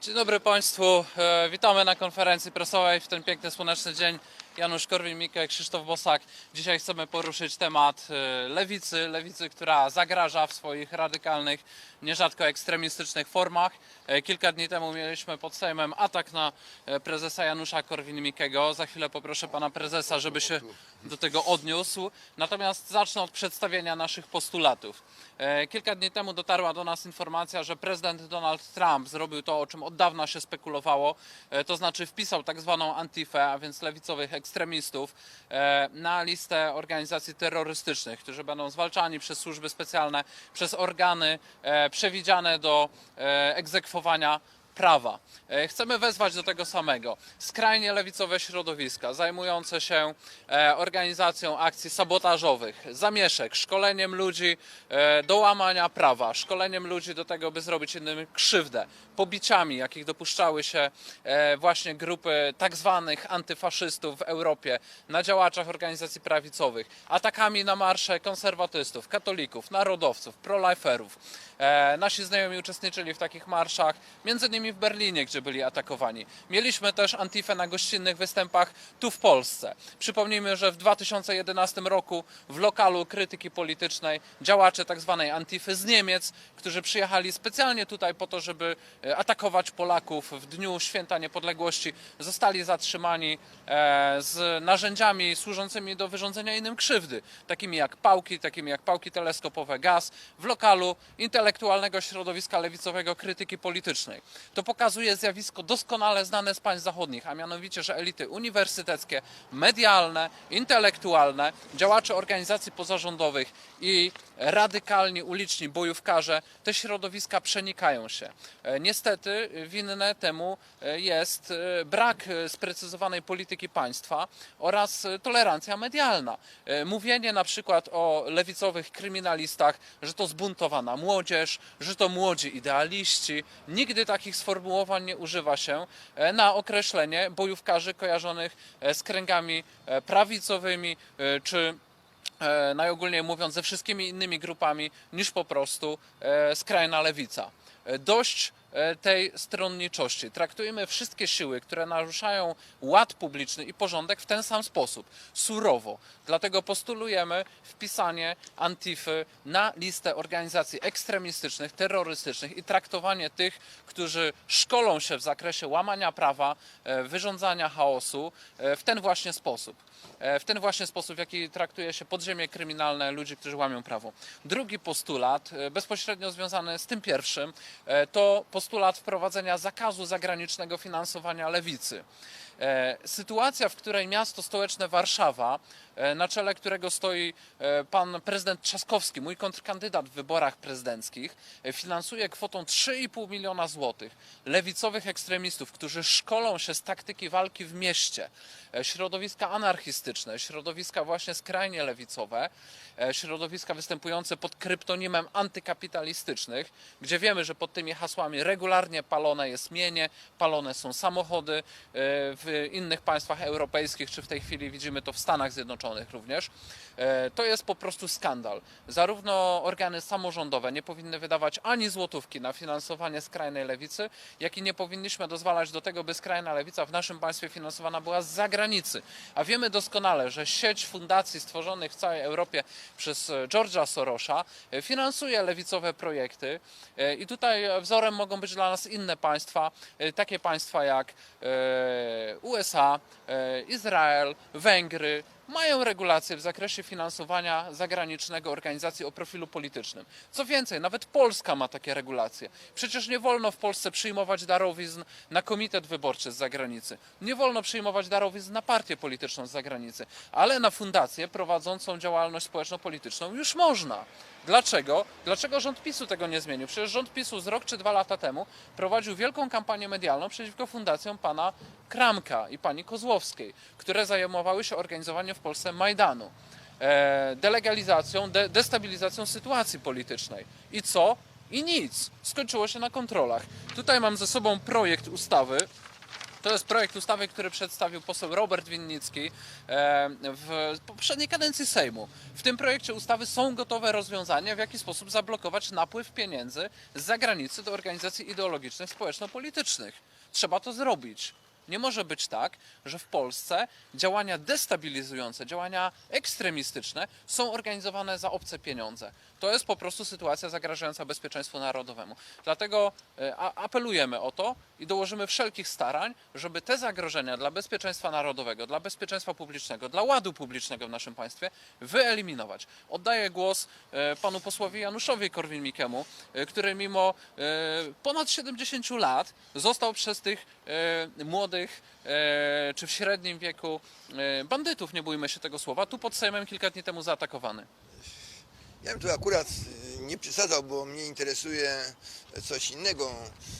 Dzień dobry Państwu. E, Witamy na konferencji prasowej w ten piękny, słoneczny dzień. Janusz Korwin-Mikke, Krzysztof Bosak. Dzisiaj chcemy poruszyć temat e, lewicy. Lewicy, która zagraża w swoich radykalnych, nierzadko ekstremistycznych formach. E, Kilka dni temu mieliśmy pod Sejmem atak na e, prezesa Janusza Korwin-Mikkego. Za chwilę poproszę pana prezesa, żeby się do tego odniósł. Natomiast zacznę od przedstawienia naszych postulatów. Kilka dni temu dotarła do nas informacja, że prezydent Donald Trump zrobił to, o czym od dawna się spekulowało, to znaczy wpisał tak zwaną Antifę, a więc lewicowych ekstremistów, e, na listę organizacji terrorystycznych, którzy będą zwalczani przez służby specjalne, przez organy e, przewidziane do e, egzekwowania prawa. E, Chcemy wezwać do tego samego skrajnie lewicowe środowiska zajmujące się e, organizacją akcji sabotażowych, zamieszek, szkoleniem ludzi e, do łamania prawa, szkoleniem ludzi do tego, by zrobić innym krzywdę, pobiciami, jakich dopuszczały się właśnie grupy tak zwanych antyfaszystów w Europie, na działaczach organizacji prawicowych, atakami na marsze konserwatystów, katolików, narodowców, proliferów. Nasi znajomi uczestniczyli w takich marszach, między innymi w Berlinie, gdzie byli atakowani. Mieliśmy też Antifę na gościnnych występach tu w Polsce. Przypomnijmy, że w 2011 roku w lokalu krytyki politycznej działacze tak zwanej Antify z Niemiec, którzy przyjechali specjalnie tutaj po to, żeby e, atakować Polaków w dniu święta niepodległości, zostali zatrzymani e, z narzędziami służącymi do wyrządzenia innym krzywdy, takimi jak pałki, takimi jak pałki teleskopowe, gaz, w lokalu intelektualnego środowiska lewicowego krytyki politycznej. To pokazuje zjawisko doskonale znane z państw zachodnich, a mianowicie, że elity uniwersyteckie, medialne, intelektualne, działacze organizacji pozarządowych i radykalni uliczni bojówkarze, te środowiska przenikają się. E, Niestety winne temu e, jest e, brak sprecyzowanej polityki państwa oraz tolerancja medialna. Mówienie na przykład o lewicowych kryminalistach, że to zbuntowana młodzież, że to młodzi idealiści. Nigdy takich sformułowań nie używa się e, na określenie bojówkarzy kojarzonych e, z kręgami e, prawicowymi czy najogólniej mówiąc, ze wszystkimi innymi grupami niż po prostu skrajna lewica. Dość tej stronniczości. Traktujemy wszystkie siły, które naruszają ład publiczny i porządek w ten sam sposób, surowo. Dlatego postulujemy wpisanie Antify na listę organizacji ekstremistycznych, terrorystycznych i traktowanie tych, którzy szkolą się w zakresie łamania prawa, e, wyrządzania chaosu e, w ten właśnie sposób. E, W ten właśnie sposób, w jaki traktuje się podziemie kryminalne ludzi, którzy łamią prawo. Drugi postulat, e, bezpośrednio związany z tym pierwszym, e, to postulat wprowadzenia zakazu zagranicznego finansowania lewicy. E, Sytuacja, w której miasto stołeczne Warszawa, e, na czele którego stoi e, pan prezydent Trzaskowski, mój kontrkandydat w wyborach prezydenckich, finansuje kwotą 3,5 miliona złotych lewicowych ekstremistów, którzy szkolą się z taktyki walki w mieście, środowiska anarchistyczne, środowiska właśnie skrajnie lewicowe, środowiska występujące pod kryptonimem antykapitalistycznych, gdzie wiemy, że pod tymi hasłami regularnie palone jest mienie, palone są samochody e, innych państwach europejskich, czy w tej chwili widzimy to w Stanach Zjednoczonych również. E, To jest po prostu skandal. Zarówno organy samorządowe nie powinny wydawać ani złotówki na finansowanie skrajnej lewicy, jak i nie powinniśmy dozwalać do tego, by skrajna lewica w naszym państwie finansowana była z zagranicy. A wiemy doskonale, że sieć fundacji stworzonych w całej Europie przez George'a Sorosza e, finansuje lewicowe projekty E, i tutaj wzorem mogą być dla nas inne państwa, takie państwa jak USA, e, Izrael, Węgry, mają regulacje w zakresie finansowania zagranicznego organizacji o profilu politycznym. Co więcej, nawet Polska ma takie regulacje. Przecież nie wolno w Polsce przyjmować darowizn na komitet wyborczy z zagranicy. Nie wolno przyjmować darowizn na partię polityczną z zagranicy, ale na fundację prowadzącą działalność społeczno-polityczną już można. Dlaczego? Dlaczego rząd PiSu tego nie zmienił? Przecież rząd PiSu z rok czy dwa lata temu prowadził wielką kampanię medialną przeciwko fundacjom pana Kramka i pani Kozłowskiej, które zajmowały się organizowaniem Polsce Majdanu, e, delegalizacją, de, destabilizacją sytuacji politycznej. I co? I nic. Skończyło się na kontrolach. Tutaj mam ze sobą projekt ustawy, To jest projekt ustawy, który przedstawił poseł Robert Winnicki e, w poprzedniej kadencji Sejmu. W tym projekcie ustawy są gotowe rozwiązania, w jaki sposób zablokować napływ pieniędzy z zagranicy do organizacji ideologicznych, społeczno-politycznych. Trzeba to zrobić. Nie może być tak, że w Polsce działania destabilizujące, działania ekstremistyczne są organizowane za obce pieniądze. To jest po prostu sytuacja zagrażająca bezpieczeństwu narodowemu. Dlatego e, apelujemy o to i dołożymy wszelkich starań, żeby te zagrożenia dla bezpieczeństwa narodowego, dla bezpieczeństwa publicznego, dla ładu publicznego w naszym państwie wyeliminować. Oddaję głos e, panu posłowi Januszowi Korwin-Mikkemu, e, który mimo ponad 70 lat został przez tych młodych czy w średnim wieku bandytów, nie bójmy się tego słowa, tu pod Sejmem kilka dni temu zaatakowany. Ja bym tu akurat nie przesadzał, bo mnie interesuje coś innego.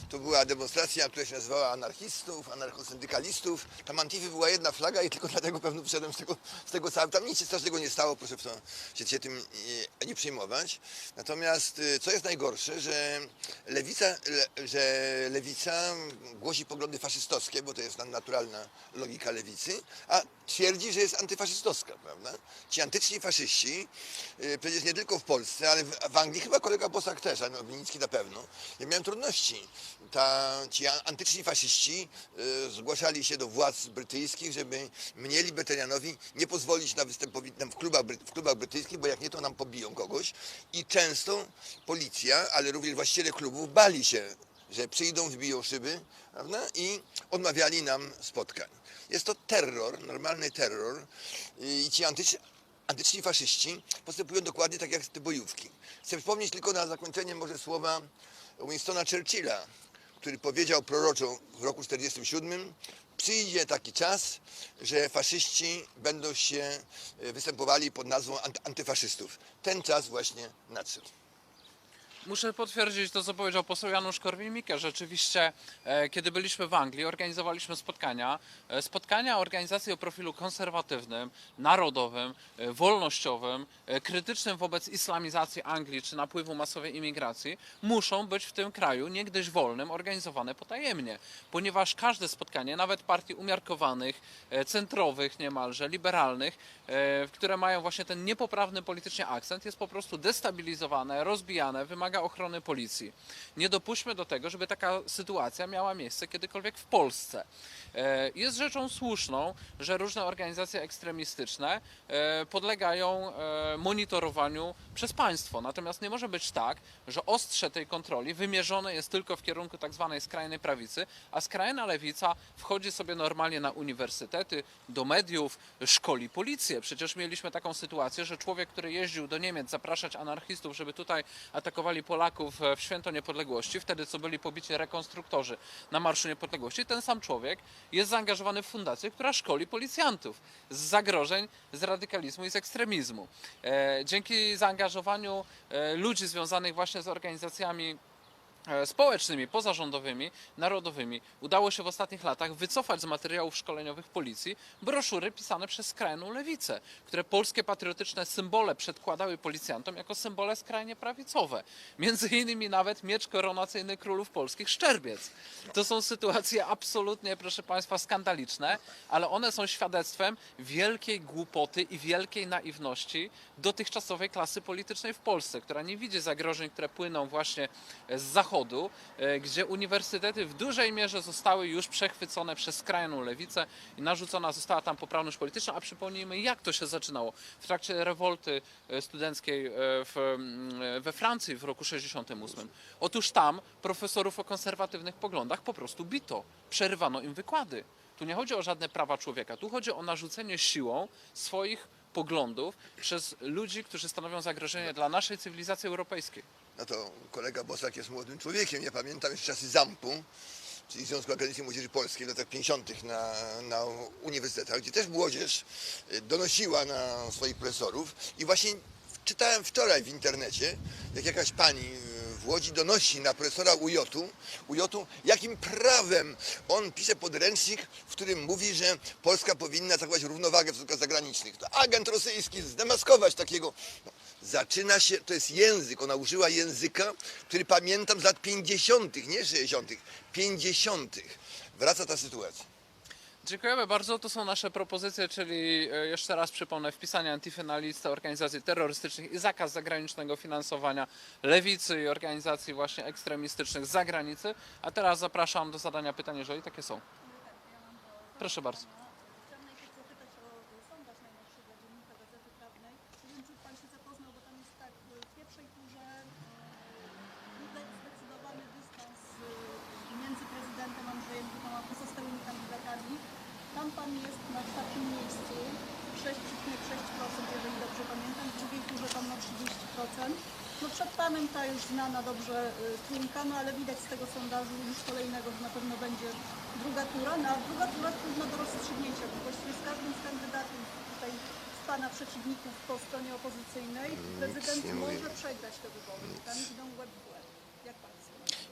To była demonstracja, która się nazywała anarchistów, anarchosyndykalistów. Tam Antify była jedna flaga i tylko dlatego pewno wyszedłem z tego, z tego całego. Tam nic się strasznego nie stało, proszę to, się, się tym nie, nie przejmować. Natomiast y, co jest najgorsze, że lewica, le, że lewica głosi poglądy faszystowskie, bo to jest naturalna logika lewicy, a twierdzi, że jest antyfaszystowska, prawda? Ci antyczni faszyści, y, przecież nie tylko w Polsce, ale w, w Anglii chyba kolega Bosak też, a Winnicki na pewno. Ja miałem trudności. Ta, ci antyczni faszyści y, zgłaszali się do władz brytyjskich, żeby mnie, libertarianowi, nie pozwolić na występowi na- w klubach, w klubach brytyjskich, bo jak nie, to nam pobiją kogoś. I często policja, ale również właściciele klubów bali się że przyjdą, wbiją szyby prawda? i odmawiali nam spotkań. Jest to terror, normalny terror i ci antyczni, antyczni faszyści postępują dokładnie tak jak te bojówki. Chcę wspomnieć tylko na zakończenie może słowa Winstona Churchilla, który powiedział proroczo w roku 1947 przyjdzie taki czas, że faszyści będą się e, występowali pod nazwą anty- antyfaszystów. Ten czas właśnie nadszedł. Muszę potwierdzić to, co powiedział poseł Janusz Korwin-Mikke. Rzeczywiście, e, kiedy byliśmy w Anglii, organizowaliśmy spotkania. E, spotkania organizacji o profilu konserwatywnym, narodowym, e, wolnościowym, krytycznym wobec islamizacji Anglii czy napływu masowej imigracji, muszą być w tym kraju, niegdyś wolnym, organizowane potajemnie. Ponieważ każde spotkanie, nawet partii umiarkowanych, centrowych niemalże, liberalnych, które mają właśnie ten niepoprawny politycznie akcent, jest po prostu destabilizowane, rozbijane, wymaga ochrony policji. Nie dopuśćmy do tego, żeby taka sytuacja miała miejsce kiedykolwiek w Polsce. E, Jest rzeczą słuszną, że różne organizacje ekstremistyczne e, podlegają e, monitorowaniu przez państwo. Natomiast nie może być tak, że ostrze tej kontroli wymierzone jest tylko w kierunku tak zwanej skrajnej prawicy, a skrajna lewica wchodzi sobie normalnie na uniwersytety, do mediów, szkoli policję. Przecież mieliśmy taką sytuację, że człowiek, który jeździł do Niemiec zapraszać anarchistów, żeby tutaj atakowali Polaków e, w święto niepodległości, wtedy co byli pobici rekonstruktorzy na Marszu Niepodległości, ten sam człowiek jest zaangażowany w fundację, która szkoli policjantów z zagrożeń, z radykalizmu i z ekstremizmu. E, Dzięki zaangażowaniu e, ludzi związanych właśnie z organizacjami społecznymi, pozarządowymi, narodowymi udało się w ostatnich latach wycofać z materiałów szkoleniowych policji broszury pisane przez skrajną lewicę, które polskie patriotyczne symbole przedkładały policjantom jako symbole skrajnie prawicowe. Między innymi nawet miecz koronacyjny królów polskich Szczerbiec. To są sytuacje absolutnie, proszę Państwa, skandaliczne, ale one są świadectwem wielkiej głupoty i wielkiej naiwności dotychczasowej klasy politycznej w Polsce, która nie widzi zagrożeń, które płyną właśnie z zachodu, e, gdzie uniwersytety w dużej mierze zostały już przechwycone przez skrajną lewicę i narzucona została tam poprawność polityczna, a przypomnijmy jak to się zaczynało w trakcie rewolty e, studenckiej e, w, we Francji w roku 68. Otóż tam profesorów o konserwatywnych poglądach po prostu bito, przerywano im wykłady. Tu nie chodzi o żadne prawa człowieka, tu chodzi o narzucenie siłą swoich poglądów przez ludzi, którzy stanowią zagrożenie dla naszej cywilizacji europejskiej. No to kolega Bosak jest młodym człowiekiem. Ja pamiętam jeszcze czasy ZAMP-u, czyli Związku Akademickiej Młodzieży Polskiej w latach 50. Na, na uniwersytetach, gdzie też młodzież y, donosiła na swoich profesorów. I właśnie czytałem wczoraj w internecie, jak jakaś pani y, w Łodzi donosi na profesora UJ-u, UJ-u, jakim prawem on pisze podręcznik, w którym mówi, że Polska powinna zachować równowagę w stosunkach zagranicznych. To agent rosyjski zdemaskować takiego. No, zaczyna się, to jest język, ona użyła języka, który pamiętam z lat 50., nie 60., 50. Wraca ta sytuacja. Dziękujemy bardzo. To są nasze propozycje, czyli e, jeszcze raz przypomnę, wpisanie Antify na listę organizacji terrorystycznych i zakaz zagranicznego finansowania lewicy i organizacji właśnie ekstremistycznych z zagranicy. A teraz zapraszam do zadania pytań, jeżeli takie są. Proszę bardzo. Chciałam najpierw zapytać o sondaż najnowszy dla Dziennika Gazety Prawnej. Nie wiem, czy Pan się zapoznał, bo tam jest tak, w pierwszej turze e, widać zdecydowany dystans e, między prezydentem Andrzejem Dudą a pozostałymi kandydatami. Tam Pan jest na czwartym miejscu, 6,6%, jeżeli dobrze pamiętam. W drugiej turze Pan ma 30%. No przed Panem ta już znana dobrze e, trójka, no ale widać z tego sondażu już kolejnego, że na pewno będzie druga tura, no a druga tura trudna do rozstrzygnięcia, bo właściwie z każdym z kandydatów tutaj z Pana przeciwników po stronie opozycyjnej prezydent może przegrać te wybory. Tam idą łeb w łeb.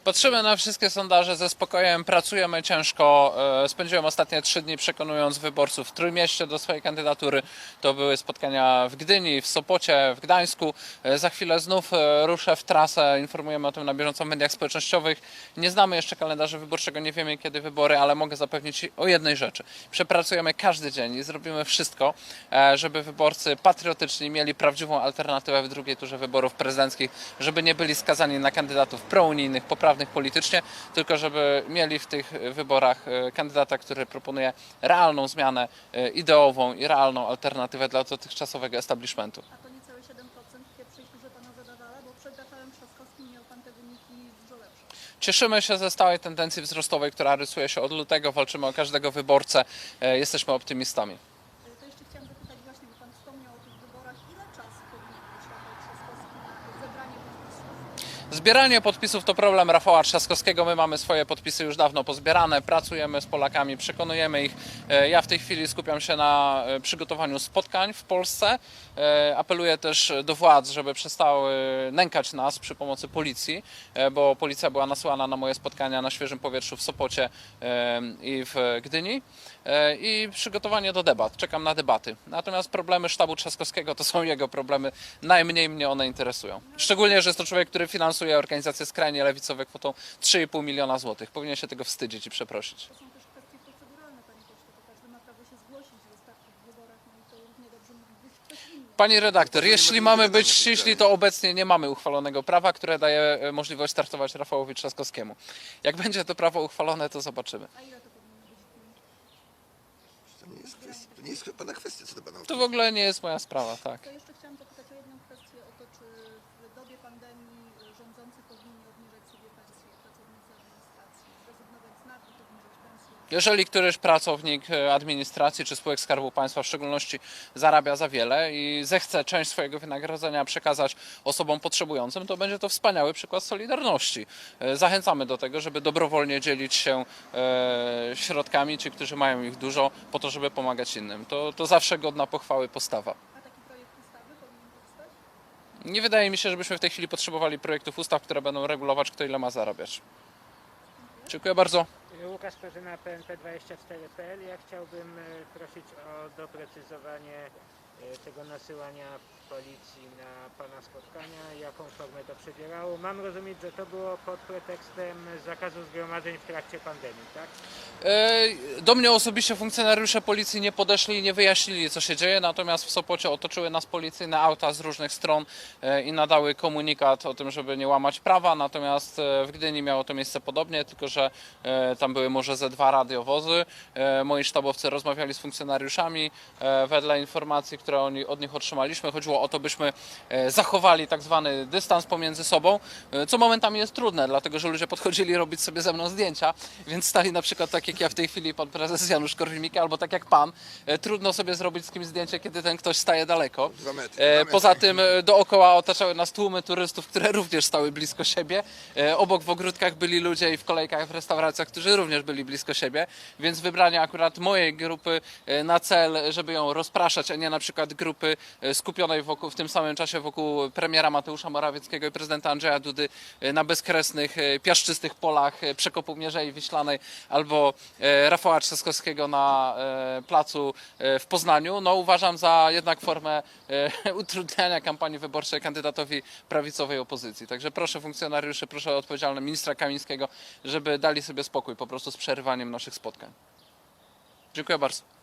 Patrzymy na wszystkie sondaże ze spokojem, pracujemy ciężko. E, Spędziłem ostatnie trzy dni przekonując wyborców w Trójmieście do swojej kandydatury. To były spotkania w Gdyni, w Sopocie, w Gdańsku. E, Za chwilę znów e, ruszę w trasę. Informujemy o tym na bieżąco w mediach społecznościowych. Nie znamy jeszcze kalendarza wyborczego, nie wiemy kiedy wybory, ale mogę zapewnić o jednej rzeczy. Przepracujemy każdy dzień i zrobimy wszystko, żeby wyborcy patriotyczni mieli prawdziwą alternatywę w drugiej turze wyborów prezydenckich, żeby nie byli skazani na kandydatów prounijnych, poprawnych politycznie, tylko żeby mieli w tych wyborach e, kandydata, który proponuje realną zmianę e, ideową i realną alternatywę dla dotychczasowego establishmentu. A to niecałe 7% w pierwszej turze Pana zadawala, bo przed Rafałem Trzaskowskim miał Pan te wyniki dużo lepsze. Cieszymy się ze stałej tendencji wzrostowej, która rysuje się od lutego. Walczymy o każdego wyborcę. E, Jesteśmy optymistami. E, To jeszcze chciałam zapytać właśnie, bo Pan wspomniał o tych wyborach, ile czasu powinien mieć Rafał Trzaskowski na zebranie podpisów? Zbieranie podpisów to problem Rafała Trzaskowskiego. My mamy swoje podpisy już dawno pozbierane, pracujemy z Polakami, przekonujemy ich. E, Ja w tej chwili skupiam się na e, przygotowaniu spotkań w Polsce. E, Apeluję też do władz, żeby przestały nękać nas przy pomocy policji, bo policja była nasłana na moje spotkania na świeżym powietrzu w Sopocie i w Gdyni. I przygotowanie do debat. Czekam na debaty. Natomiast problemy sztabu Trzaskowskiego to są jego problemy. Najmniej mnie one interesują. Szczególnie, że jest to człowiek, który finansuje organizacje skrajnie lewicowe kwotą 3,5 miliona złotych. Powinien się tego wstydzić i przeprosić. To są też kwestie proceduralne, Panie Pośle, bo każdy ma prawo się zgłosić, że jest tak w wyborach, no. Pani redaktor, jeśli ma mamy być ściśli, to obecnie nie mamy uchwalonego prawa, które daje e, możliwość startować Rafałowi Trzaskowskiemu. Jak będzie to prawo uchwalone, to zobaczymy. A ile to nie jest, kwestia, to nie jest pana kwestia, co do pana To w ogóle nie jest moja sprawa, tak. To jeszcze chciałam zapytać o jedną kwestię, o to, czy w dobie pandemii y, rządzący powinni obniżać sobie pensje, pracownicy administracji, zrezygnować z nagród, obniżać pensje. Jeżeli któryś pracownik e, administracji czy spółek Skarbu Państwa w szczególności zarabia za wiele i zechce część swojego wynagrodzenia przekazać osobom potrzebującym, to będzie to wspaniały przykład solidarności. E, Zachęcamy do tego, żeby dobrowolnie dzielić się e, środkami, ci, którzy mają ich dużo, po to, żeby pomagać innym. To, to zawsze godna pochwały postawa. Nie wydaje mi się, żebyśmy w tej chwili potrzebowali projektów ustaw, które będą regulować, kto ile ma zarabiać. Dziękuję bardzo. Łukasz Perzyna, PNP24.pl. Ja chciałbym e, prosić o doprecyzowanie e, tego nasyłania policji na Pana spotkania, jaką formę to przybierało. Mam rozumieć, że to było pod pretekstem zakazu zgromadzeń w trakcie pandemii, tak? E, Do mnie osobiście funkcjonariusze policji nie podeszli i nie wyjaśnili, co się dzieje, natomiast w Sopocie otoczyły nas policyjne auta z różnych stron e, i nadały komunikat o tym, żeby nie łamać prawa, natomiast e, w Gdyni miało to miejsce podobnie, tylko że tam były może ze dwa radiowozy. Moi sztabowcy rozmawiali z funkcjonariuszami. Wedle informacji, które oni, od nich otrzymaliśmy, chodziło o to, byśmy e, zachowali tak zwany dystans pomiędzy sobą, e, co momentami jest trudne, dlatego że ludzie podchodzili robić sobie ze mną zdjęcia, więc stali na przykład tak jak ja w tej chwili, pan prezes Janusz Korwin-Mikke, albo tak jak pan. E, Trudno sobie zrobić z kimś zdjęcie, kiedy ten ktoś staje daleko. Dwa metry, E, dwa metry. Poza tym dookoła otaczały nas tłumy turystów, które również stały blisko siebie. Obok w ogródkach byli ludzie i w kolejkach w restauracjach, którzy również byli blisko siebie, więc wybranie akurat mojej grupy na cel, żeby ją rozpraszać, a nie na przykład grupy skupionej wokół, w tym samym czasie wokół premiera Mateusza Morawieckiego i prezydenta Andrzeja Dudy e, na bezkresnych, e, piaszczystych polach e, przekopu Mierzei Wiślanej albo Rafała Trzaskowskiego na placu w Poznaniu, no uważam za jednak formę utrudniania kampanii wyborczej kandydatowi prawicowej opozycji. Także proszę funkcjonariuszy, proszę odpowiedzialne ministra Kamińskiego, żeby dali sobie spokój po prostu z przerywaniem naszych spotkań. Dziękuję bardzo.